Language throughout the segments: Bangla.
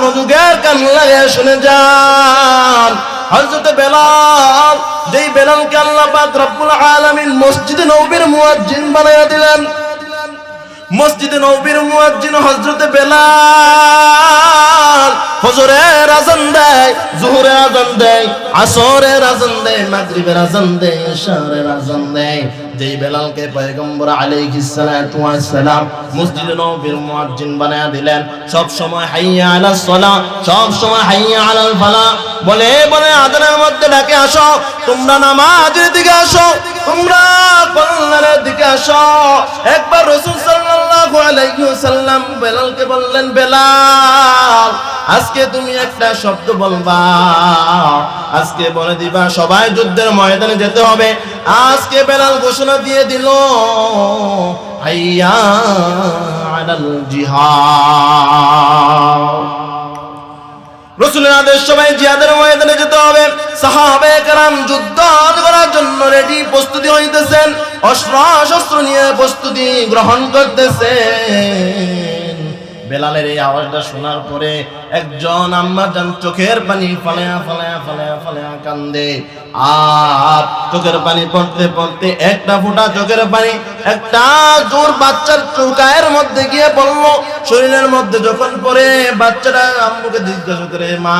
মনোযোগের কান লাগে শুনে যান। হযরত বেলাল, যেই বেলালকে আল্লাহ পাক রব্বুল আলামিন মসজিদে নববীর মুয়াজ্জিন বানায়া দিলেন। মসজিদে নবীর মুয়াজ্জিন হযরত বেলাল ফজরের আজান দেয়, জোহরের আজান দেয়, আসরের আজান দেয়, মাগরিবের আজান দেয় ইশারের আজান দেয়। যেই বেলালকে পয়গম্বর আলাইহিস সালাতু ওয়াস সালাম মসজিদে নববীর মুয়াজ্জিন বানায়া দিলেন, সব সময় হাইয়া আলাস সালাহ, সব সময় হাইয়া আলাল ফালাহ। বলে বলে আজানের মধ্যে ডাকে আসো, তোমরা নামাজের দিকে আসো, তোমরা কল্যাণের দিকে আসো। একবার রাসূল সাল্লাল্লাহু আলাইহি ওয়াসাল্লাম বেলালকে বললেন, বেলাল আজকে তুমি একটা শব্দ বলবা। আজকে বলে দিবা, সবাই যুদ্ধের ময়দানে যেতে হবে। আজকে বেলাল ঘোষণা দিয়ে দিল, হাইয়া আলাল জিহাদ। রসুলের আদেশ, সবাই জিহাদের ময়দানে যেতে হবে। সাহাবে কারাম যুদ্ধ করার জন্য রেডি প্রস্তুতি হইতেছেন। অস্ত্র শস্ত্র নিয়ে প্রস্তুতি গ্রহণ করতেছেন। বেলালের এই আওয়াজটা শোনার পরে একজন আম্মা যান চোখের পানি ফালায়া ফালায়া ফালায়া ফালায়া কান্দে। আর চোখের পানি পড়তে পড়তে একটা ফোঁটা চোখের পানি একটা জোর বাচ্চার চৌকায়ের মধ্যে গিয়ে পড়ল। শরীরের মধ্যে যখন পরে বাচ্চাটা আম্মুকে জিজ্ঞাসা করে, মা,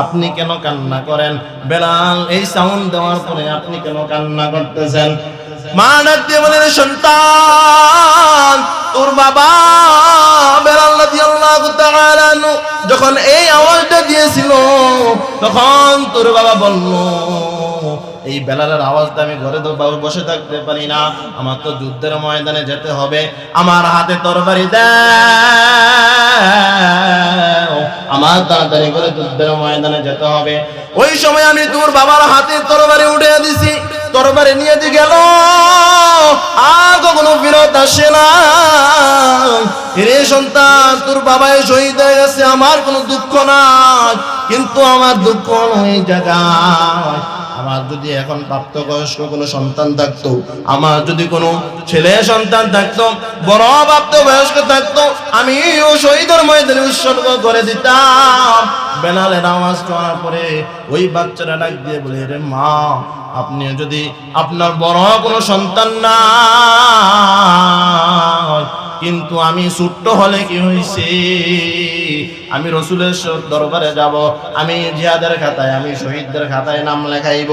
আপনি কেন কান্না করেন? বেলাল এই সাউন্ড দেওয়ার পরে আপনি কেন কান্না করতেছেন? মা সন্তান, তোর বাবা যখন এই আওয়াজটা দিয়েছিল, তখন তোর বাবা বলল, এই বেলালের আওয়াজটা আমি ঘরে বসে থাকতে পারি না। আমার তো যুদ্ধের ময়দানে যেতে হবে। আমার হাতে তরবারি দাও। আমার তাড়াতাড়ি করে যুদ্ধের ময়দানে যেতে হবে। ওই সময় আমি তোর বাবার হাতে তরবারি উঠে দিছি। তরবারি নিয়ে যে গেল, আর কখনো ফেরত আসে না। রে সন্তান, তোর বাবাই শহীদ হয়ে গেছে, আমার কোনো দুঃখ নাই, কিন্তু আমার দুঃখ ওই জায়গায়। আমার যদি এখন প্রাপ্তবয়স্ক কোনো সন্তান থাকতো, আমার যদি কোনো ছেলে সন্তান থাকতো, বড় প্রাপ্তবয়স্ক থাকতো আমি ও শহীদের ময়দানে উৎসর্গ করে দিতাম। বেলালের আওয়াজ করার পরে ওই বাচ্চারা ডাক দিয়ে বলে রে মা আপনি যদি আপনার বড় কোনো সন্তান না কিন্তু আমি ছোট্ট হলে কি হয়েছে আমি রসুলের স- দরবারে যাব, আমি জিহাদের খাতায়, আমি শহীদদের খাতায় নাম লেখাইব,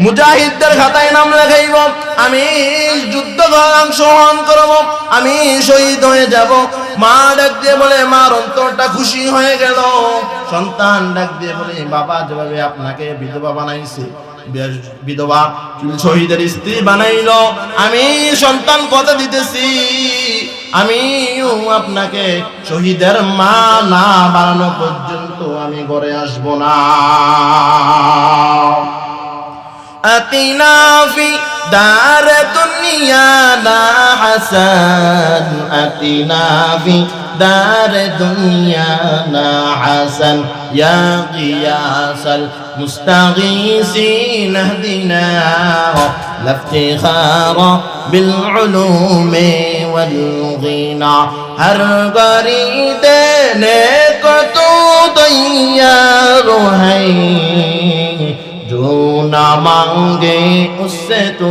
মুজাহিদদের খাতায় নাম লেখাইব, আমি যুদ্ধ অংশগ্রহণ করব, আমি শহীদ হয়ে যাব মা ডাক দিয়ে বলে মার অন্তরটা খুশি হয়ে গেল। সন্তান ডাক দিয়ে বলে, বাবা, যেভাবে আপনাকে বিধবা বানাইছে বিধবা শহীদের স্ত্রী বানাইল, আমি সন্তান কথা দিতেছি। আমিও আপনাকে শহীদের মা না বানানো পর্যন্ত আমি ঘরে আসব না। আতিনাফি দার حسن أتنا في دار دنيانا حسن. يا قياس المستغيثين اهدنا لا بالعلوم والغنى هر بريدين دینے کو تو تیار ہے اس سے تو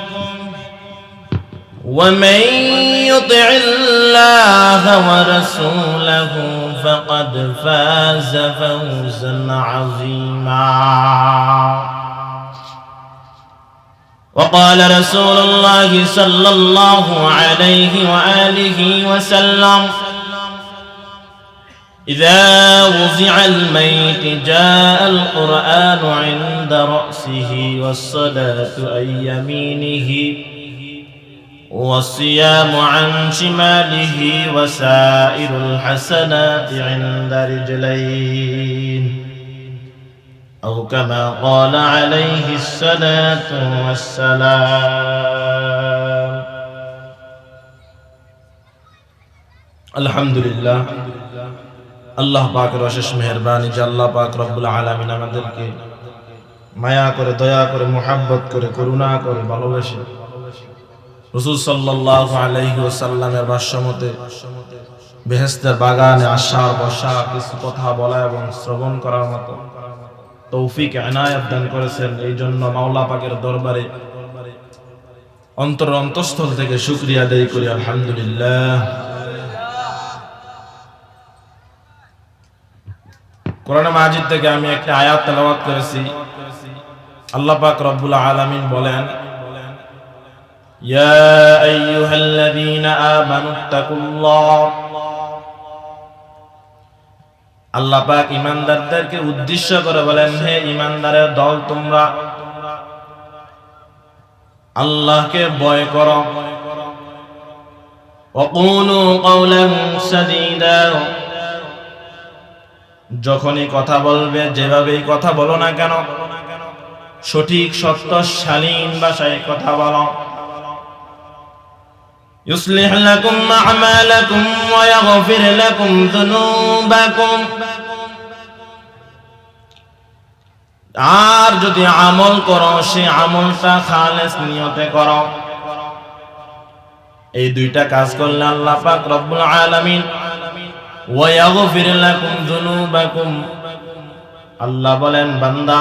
ومن يطع الله ورسوله فقد فاز فوزا عظيما. وقال رسول الله صلى الله عليه وآله وسلم إذا وضع الميت جاء القرآن عند رأسه والصلاة عن يمينه والصيام عن شماله وسائر الحسنات عند رجلين أو كما قال عليه الصلاة والسلام الحمد لله আল্লাহ পাকের অশেষ মেহরবানি যে আল্লাহ পাক রব্বুল আলামিন আমাদেরকে মায়া করে দয়া করে মোহাব্বত করে করুণা করে ভালোবেসে রসুল সাল্লাল্লাহু আলাইহি ওয়াসাল্লামের ভাষ্যমতে, বেহেশতের বাগানে আসার বসা কিছু কথা বলা এবং শ্রবণ করার মতো তৌফিক এনায়াত দান করেছেন। এই জন্য মাওলা পাকের দরবারে অন্তর অন্তঃস্থল থেকে শুক্রিয়া আদায় করি। আলহামদুলিল্লাহ। কোরআন মাজিদ থেকে আমি একটা আয়াত তেলাওয়াত করেছি। আল্লাহ পাক রব্বুল আলামিন বলেন ইয়া আইয়ুহাল্লাযীনা আমানু তাকুল্লাহ আল্লাহ পাক ইমানদারদেরকে উদ্দেশ্য করে বলেন হে ইমানদারের দল তোমরা আল্লাহকে ভয় করো وقولوا قولا سديدا যখনই কথা বলবে যেভাবেই কথা বলো না কেন সঠিক সত্য শালীন ভাষায় কথা বলো يصلح لكم أعمالكم ويغفر لكم ذنوبكم আর যদি আমল করো সে আমলটা খালেস নিয়তে করো এই দুইটা কাজ করলে আল্লাহ পাক রব্বুল আলামিন ওয়ায়াগফির লাকুম যুনুবাকুম আল্লাহ বলেন বান্দা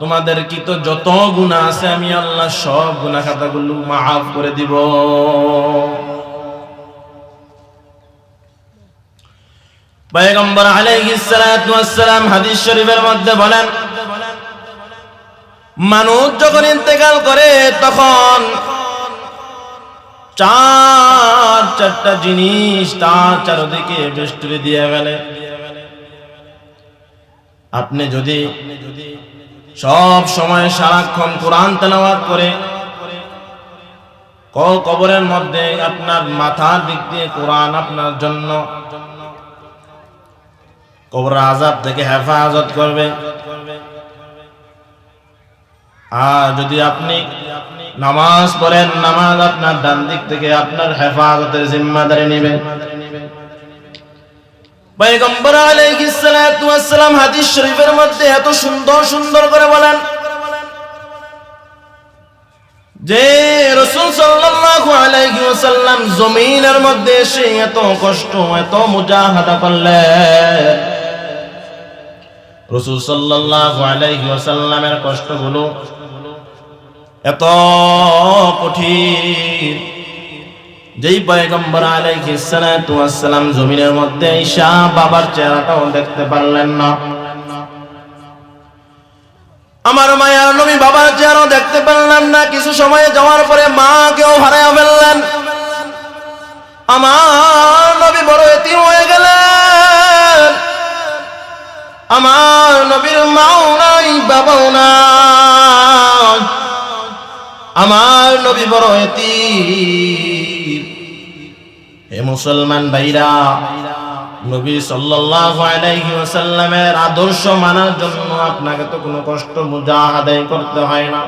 তোমাদের কি তো যত গুনাহ আছে আমি আল্লাহ সব গুনাহ খাতাগুলো মাফ করে দিব। পয়গম্বর আলাইহিস সালাতু ওয়াস হাদিস শরীফের মধ্যে বলেন, মানুষ যখন ইন্তেকাল করে তখন চার চারটা জিনিস তার চারদিকে বেষ্টরে দিয়ে গেলে আপনি যদি সব সময় সারাক্ষণ কোরআন তেলাওয়াত করে কবরের মধ্যে আপনার মাথার দিক দিয়ে কোরআন আপনার জন্য। কবর আজাব থেকে হেফাজত করবে। আর যদি আপনি নামাজ পড়েন, নামাজ আপনার ডান দিক থেকে আপনার হেফাজতের জিম্মাদারি নেবে পয়গম্বর আলাইহিস সালাতু ওয়াস সালাম হাদিস শরীফের মধ্যে এত সুন্দর সুন্দর করে বলেন, যে রাসূল সাল্লাল্লাহু আলাইহি ওয়াসাল্লাম জমিনের মধ্যে এসে এত কষ্ট, এত মুজাহাদা করলেন। রাসূল সাল্লাল্লাহু আলাইহি ওয়াসাল্লামের কষ্টগুলো এত কঠিন। যেই পয়গম্বর আলাইহিস সালাতু ওয়াস সালাম জমিনের মধ্যে ঈশা বাবার চেহারাটাও দেখতে পারলেন না। আমার মায়ার নবী বাবার চেহারাও দেখতে পারলাম না। কিছু সময় যাওয়ার পরে মাকেও হারায় ফেললেন। আমার নবী বড় এতিম হয়ে গেলেন। আমার নবীর মাও নাই, বাবাও নাই। আমার নবী বড় এতিম। হে মুসলমান ভাইরা, নবী সাল্লাল্লাহু আলাইহি ওয়াসাল্লামের আদর্শ মানার জন্য আপনাকে তো কোনো কষ্ট মুজাহাদাই করতে হয় না।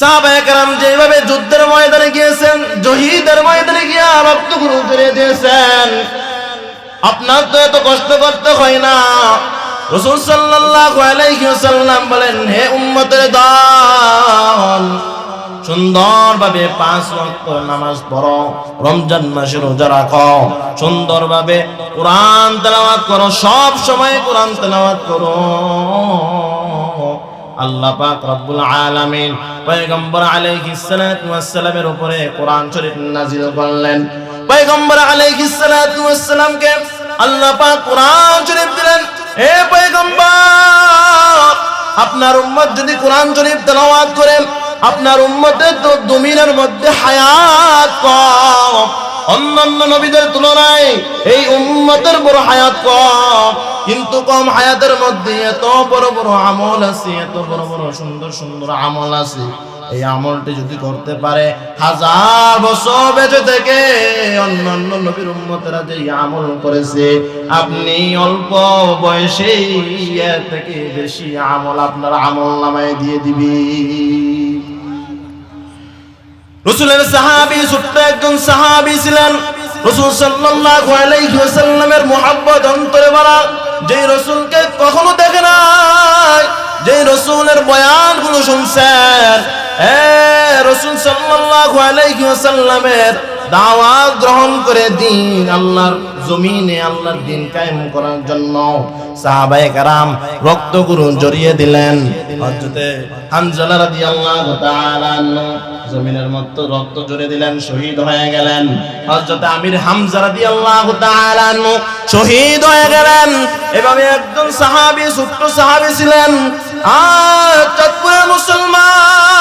সাহাবায়ে যেভাবে যুদ্ধের ময়দানে গিয়েছেন ময়দানে রক্ত গুরু করে দিয়েছেন, আপনার তো এত কষ্ট করতে হয় না। রসুল সাল্লাল্লাহু আলাইহি ওয়াসাল্লাম বলেন, হে উম্মতের দল সুন্দরভাবে পাঁচ ওয়াক্ত নামাজ পড়ো, রমজান মাসে রোজা রাখো। সুন্দরভাবে কোরআন তেলাওয়াত করো, সব সময় কোরআন তেলাওয়াত করো। আল্লাহ পাক রব্বুল আলামিন পয়গম্বর আলাইহিস সালাতু ওয়াস সালামের উপরে কোরআন শরীফ নাযিল করলেন। পয়গম্বর আলাইহিস সালাতু ওয়াস সালামকে আল্লাহ পাক কোরআন শরীফ দিলেন। হে পয়গম্বর, আপনার উম্মত যদি কোরআন শরীফ তেলাওয়াত করে আপনার উম্মতের তো জমিনের মধ্যে হায়াত কম। অন্যান্য নবীদের তুলনায় এই উম্মতের বড় হায়াত কম। কিন্তু কম হায়াতের মধ্যে এত বড় বড় আমল আছে, এত বড় বড় সুন্দর সুন্দর আমল আছে। এই আমলটি যদি করতে পারে, হাজার বছর বেঁচে থেকে অন্যান্য নবীর উম্মতেরা যে আমল করেছে, আপনি অল্প বয়সেই এর থেকে বেশি আমল আপনার আমল নামায় দিয়ে দিবি। রসুলের সাহাবি, ছোট্ট একজন সাহাবি ছিলেন। রসুল সাল্লাল্লাহু আলাইহি ওয়াসাল্লামের অন্তরে ভরা। যেই রসুলকে কখনো দেখে নাই, যেই রসুলের বয়ানগুলো শুনছেন, এ রসুল সাল্লাল্লাহু আলাইহি দাওয়াত গ্রহণ করে দিন আল্লাহর জমিনে আল্লাহর দিন কায়েম করার জন্য। সাহাবায়ে কারাম রক্ত গুরু জড়িয়ে দিলেন। হযরতে হানজালা রাদিয়াল্লাহু তাআলা জমিনের মধ্যে রক্ত জড়িয়ে দিলেন, শহীদ হয়ে গেলেন। হযরত আমির হামজা রাদিয়াল্লাহু তাআলা শহীদ হয়ে গেলেন। এভাবে একজন সাহাবী, ছোট্ট সাহাবী ছিলেন। আর চাঁদপুরের মুসলমান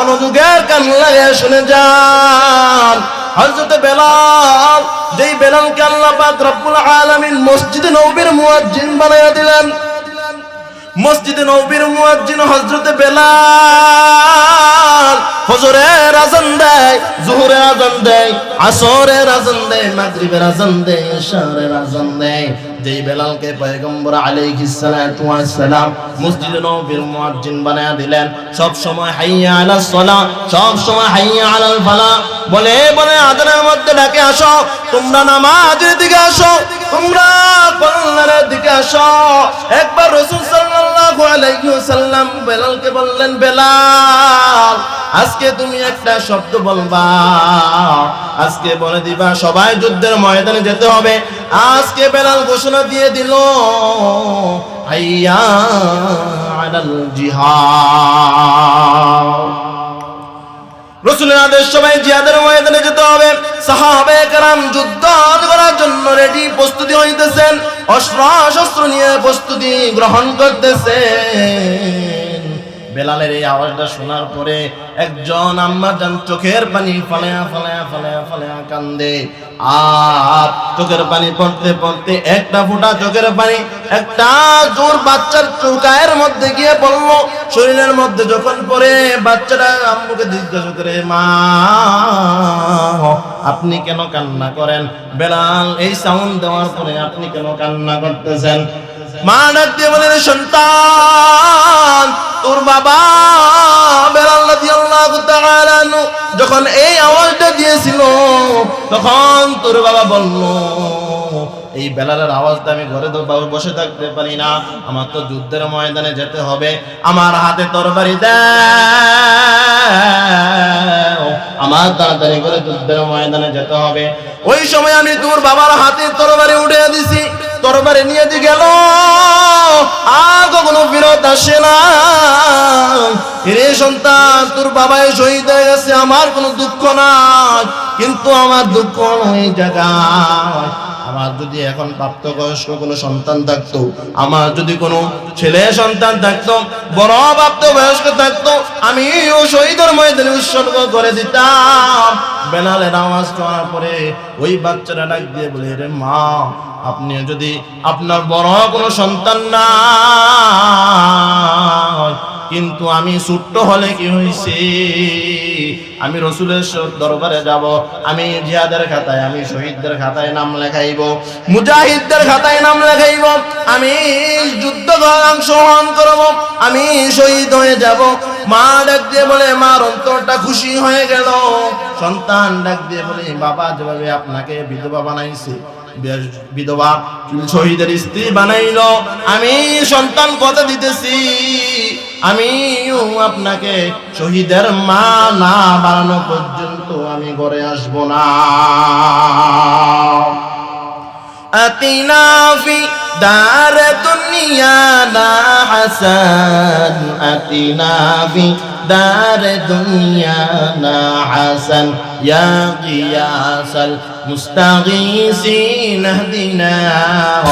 মনোযোগের কান লাগে শুনে যান। হযরত বেলাল, যেই বেলালকে আল্লাহ পাক রব্বুল আলামিন মসজিদে নববীর মুয়াজ্জিন বানায়া দিলেন মসজিদে নবীর মুয়াজ্জিন হযরতে বেলাল। ফজরের আজান দেয় জোহরের আজান দেয় আসরের আজান দেয় মাগরিবের আজান দেয় ইশারের আজান দেয়। যেই বেলালকে পয়গম্বর আলাইহিস সালাতু ওয়াস সালাম মসজিদে নবীর মুয়াজ্জিন বানায়া দিলেন, সব সময় হাইয়া আলাস সালাহ, সব সময় হাইয়া আলাল ফালাহ। বলে বলে আজানের মধ্যে ডাকে আসো, তোমরা নামাজের দিকে আসো, তোমরা কল্যাণের দিকে আসো। একবার রাসূল সাল্লাল্লাহু আলাইহি ওয়াসাল্লাম বেলালকে বললেন, বেলাল, আজকে তুমি একটা শব্দ বলবা। আজকে বলে দিবা, সবাই যুদ্ধের ময়দানে যেতে হবে। আজকে বেলাল ঘোষণা দিয়ে দিল, হাইয়া আলাল জিহাদ। রসুলের আদেশ সবাই জিয়াদের ময়দানে যেতে হবে। সাহাবে কারাম যুদ্ধ করার জন্য রেডি প্রস্তুতি হইতেছেন। অস্ত্র শস্ত্র নিয়ে প্রস্তুতি গ্রহণ করতেছেন। বেলালের এই আওয়াজটা শোনার পরে একজন আম্মা যান চোখের পানি ফালায়া ফালায়া ফালায়া ফালায়া কান্দে। আর চোখের পানি পড়তে পড়তে একটা ফোঁটা চোখের পানি, একটা জোর বাচ্চার চৌকায়ের মধ্যে গিয়ে পড়ল শরীরের মধ্যে যখন পরে বাচ্চাটা আম্মুকে জিজ্ঞাসা করে, মা, আপনি কেন কান্না করেন? বেলাল এই সাউন্ড দেওয়ার পরে আপনি কেন কান্না করতেছেন? মা ডাক দিয়ে বলেন সন্তান যখন এই আওয়াজটা দিয়েছিল, তখন তোর বাবা বলল, এই বেলালের আওয়াজটা আমি ঘরে তো বসে থাকতে পারি না। আমার তো যুদ্ধের ময়দানে যেতে হবে। আমার হাতে তরবারি দাও। আমার তাড়াতাড়ি করে যুদ্ধের ময়দানে যেতে হবে। ওই সময় আমি তোর বাবার হাতে তরবারি উঠে দিছি। তরবারি নিয়ে দিয়ে গেল। আর কখনো ফেরত আসে না। রে সন্তান, তোর বাবাই শহীদ হয়ে গেছে, আমার কোনো দুঃখ নাই। কিন্তু আমার দুঃখ ওই জায়গায়। আমার যদি এখন প্রাপ্তবয়স্ক কোনো সন্তান থাকতো, আমার যদি কোনো ছেলে সন্তান থাকতো, বড় প্রাপ্তবয়স্ক থাকতো আমি ও শহীদের ময়দানে উৎসর্গ করে দিতাম। বেলালের আওয়াজ করার পরে ওই বাচ্চারা ডাক দিয়ে বলে রে মা, আপনি যদি আপনার বড় কোনো সন্তান না কিন্তু আমি ছোট্ট হলে কি হয়েছে আমি রসুলের স- দরবারে যাব, আমি জিহাদের খাতায়, আমি শহীদদের খাতায় নাম লেখাইব, মুজাহিদদের খাতায় নাম লেখাইব, আমি যুদ্ধ অংশগ্রহণ করব, আমি শহীদ হয়ে যাব মা ডাক দিয়ে বলে মার অন্তরটা খুশি হয়ে গেল। সন্তান ডাক দিয়ে বলে, বাবা, যেভাবে আপনাকে বিধবা বানাইছে বিধবা শহীদের স্ত্রী বানাইল, আমি সন্তান কথা দিতেছি। আমি আপনাকে শহীদের মা না বানানো পর্যন্ত আমি ঘরে আসব না। আতিনাফি দার দুনিয়া না حسن أتنا في دار دنيانا حسن. يا قياس المستغيثين اهدنا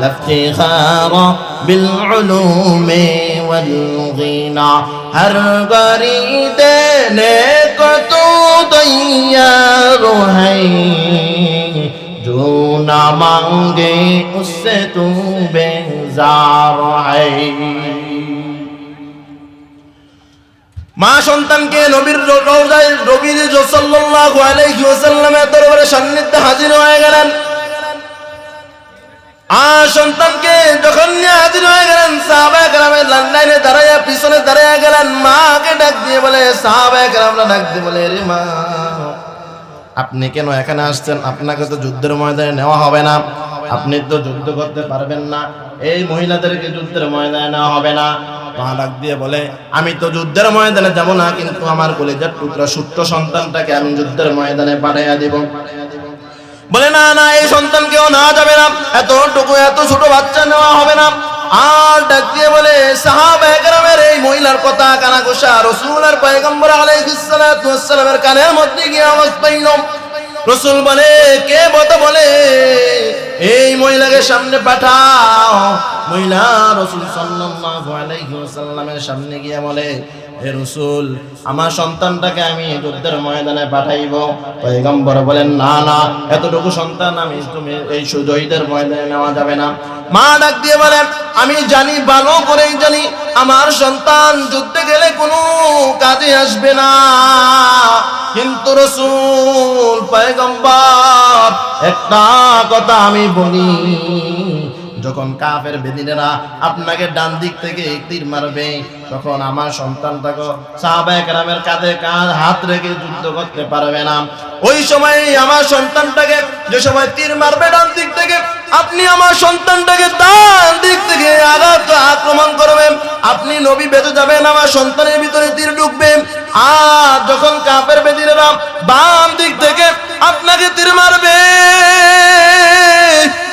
لا افتخار بالعلوم والغنى هر غري دینے کو تو دیار ہے جو نہ مانگے اس سے تو بے মা সন্তানকে নবীর র- রওজায় নবীর সাল্লাল্লাহু আলাইহি ওয়াসাল্লামের দরবারে সান্নিধ্যে হাজির হয়ে গেলেন। আর সন্তানকে যখন হাজির হয়ে গেলেন কেরামের লাইনে দাঁড়াইয়া, পিছনে দাঁড়াইয়া গেলেন। মাকে ডাক দিয়ে বলে সাহাবায়ে কেরামরা ডাক দিয়ে বলে রে মা, আপনি কেন এখানে আসছেন? আপনাকে তো যুদ্ধের ময়দানে নেওয়া হবে না। আপনি তো যুদ্ধ করতে পারবেন না। এই মহিলাদেরকে যুদ্ধের ময়দানে নেওয়া হবে না। মা দিয়ে বলে, আমি তো যুদ্ধের ময়দানে যাব না, কিন্তু আমার কলেজের টুকরা সূত্র সন্তানটাকে আমি যুদ্ধের ময়দানে পাঠাইয়া দিব। বলে, না না, এই সন্তানকেও নেওয়া যাবে না। এতটুকু এত ছোট বাচ্চা নেওয়া হবে না। আর ডাক দিয়ে বলে, সাহাবা একরামের এই মহিলার কথা কানা গোসা রসুল আর পয়গম্বর আলাইহিস সালাতু কানের মধ্যে গিয়ে আওয়াজ পাইল। রসুল বলে, কে বত বলে? এই মহিলাকে সামনে পাঠাও। মহিলা রসুল সাল্লাল্লাহু আলাইহি ওয়াসাল্লামের সামনে গিয়ে বলে, হে রসুল, আমার সন্তানটাকে আমি যুদ্ধের ময়দানে পাঠাইব। পয়গম্বর বলেন, না না, এতটুকু সন্তান আমি তুমি এই সুজয়ীদের ময়দানে নেওয়া যাবে না। মা ডাক দিয়ে বলে আমি জানি, ভালো করেই জানি, আমার সন্তান যুদ্ধে গেলে কোনো কাজে আসবে না। কিন্তু রসুল, পয়গম্বর, একটা কথা আমি বলি। যখন কাফের বেদিনেরা আপনাকে ডান দিক থেকে তীর মারবে, তখন আমার সন্তানটাকে সাহাবায়ে কেরামের কাঁধে কাঁধ, হাত রেখে যুদ্ধ করতে পারবে না। ওই সময় আমার সন্তানটাকে যে সময় তীর মারবে ডান দিক থেকে, আপনি আমার সন্তানটাকে ডান দিক থেকে আঘাত আক্রমণ করবেন। আপনি নবী বেঁচে যাবেন, আমার সন্তানের ভিতরে তীর ঢুকবে। আর যখন কাপের বেদিনেরা বাম দিক থেকে আপনাকে তীর মারবে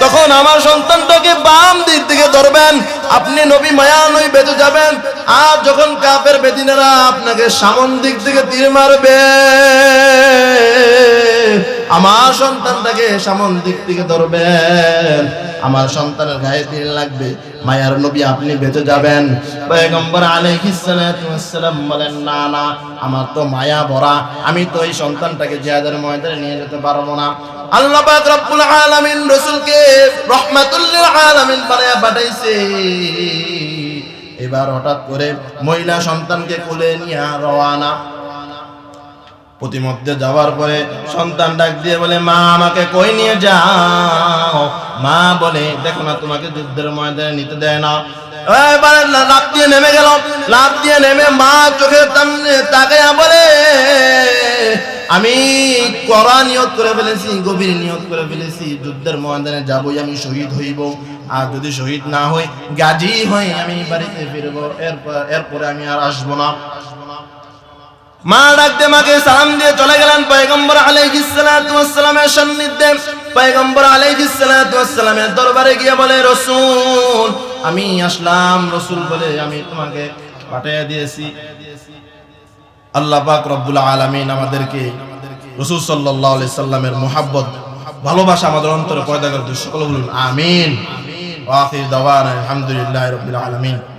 তখন আমার সন্তানটাকে বাম দিক থেকে ধরবেন। আপনি নবী মায়া নই বেঁচে যাবেন। আর যখন কাপের বেদিনেরা আপনাকে সামন দিক থেকে তীর মারবে আমার সন্তানটাকে সামন দিক থেকে ধরবেন। আমার সন্তানের গায়ে তীর লাগবে। মায়ার নবী, আপনি বেঁচে যাবেন। পয়গম্বর আলাইহিস সালাতু ওয়াসসালাম বলেন, না না, আমার তো মায়া ভরা। আমি তো এই সন্তানটাকে জিহাদের ময়দানে নিয়ে যেতে পারব না। আল্লাহ পাক রব্বুল আলামিন রাসূলকে রহমাতুল লিল আলামিন বানায়া পাঠাইছে। এবার হঠাৎ করে মহিলা সন্তানকে কোলে নিয়ে রওয়ানা। প্রতিমধ্যে যাওয়ার পরে সন্তান ডাক দিয়ে বলে, মা, আমাকে কই নিয়ে যাও? মা বলে, দেখো না, তোমাকে যুদ্ধের ময়দানে নিতে দেয় না। এবারে লা- দিয়ে নেমে গেল। লাফ দিয়ে নেমে মা চোখের তাকাইয়া বলে, আমি করা নিয়ত করে ফেলেছি, গভীর নিয়ত করে ফেলেছি, যুদ্ধের ময়দানে যাবই আমি শহীদ হইব। আর যদি শহীদ না হই, গাজী হই আমি বাড়িতে ফিরবো। এরপর, এরপরে আমি আর আসব না। মা ডাকতে মাকে সালাম দিয়ে চলে গেলেন। পয়গম্বর আলাইহিস সালাতু ওয়াসসালামের সান্নিধ্যে। পয়গম্বর আলাইহিস সালাতু ওয়াসসালামের দরবারে গিয়ে বলে, রাসূল, আমি আসলাম রাসূল বলে আমি তোমাকে পাঠিয়ে দিয়েছি। আল্লাহ পাক রব্বুল আলামিন আমাদেরকে রাসূল সাল্লাল্লাহু আলাইহি সাল্লামের মুহাব্বত, ভালোবাসা আমাদের অন্তরে পয়দা করে। সকলে বলুন, আমিন। ওয়া আখির দাওয়ানা আলহামদুলিল্লাহি রাব্বিল আলামিন।